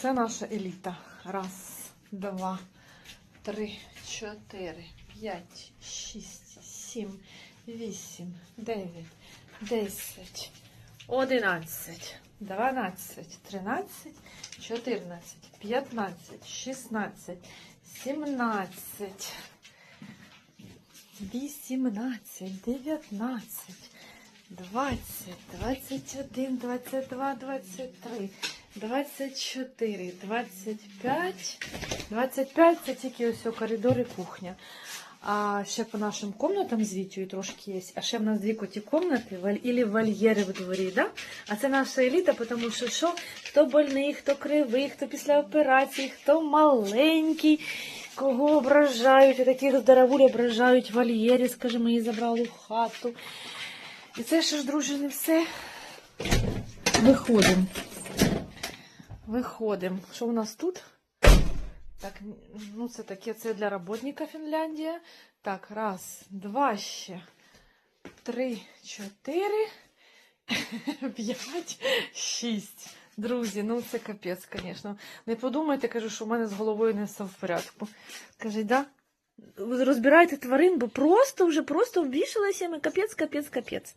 Це наша еліта. Раз, два, три, чотири, п'ять, шість, сім, вісім, дев'ять, десять, одинадцять, дванадцять, тринадцять, чотирнадцять, п'ятнадцять, шістнадцять, сімнадцять. 18, 19, 20, 21, 22, 23, 24, 25. 25 це тільки ось у коридорі кухня. А ще по нашим комнатам з трошки є. А ще в нас дві коті комнати, ілі вольєри в дворі, да? А це наша еліта, тому що що? Хто больний, хто кривий, хто після операції, хто маленький, кого ображають, таких здоровуль ображають в вольєрі, скажімо, її забрали в хату. І це ще ж, друже, не все. Виходимо. Виходимо. Що у нас тут? Так, ну це таке, це для роботника Фінляндія. Так, раз, два ще. Три, чотири, п'ять, шість. Друзі, ну це капець, звісно. Не подумайте, кажу, що в мене з головою не все в порядку. Кажіть, да? Розбирайте тварин, бо просто вже просто вбішалася ми капець, капець, капець.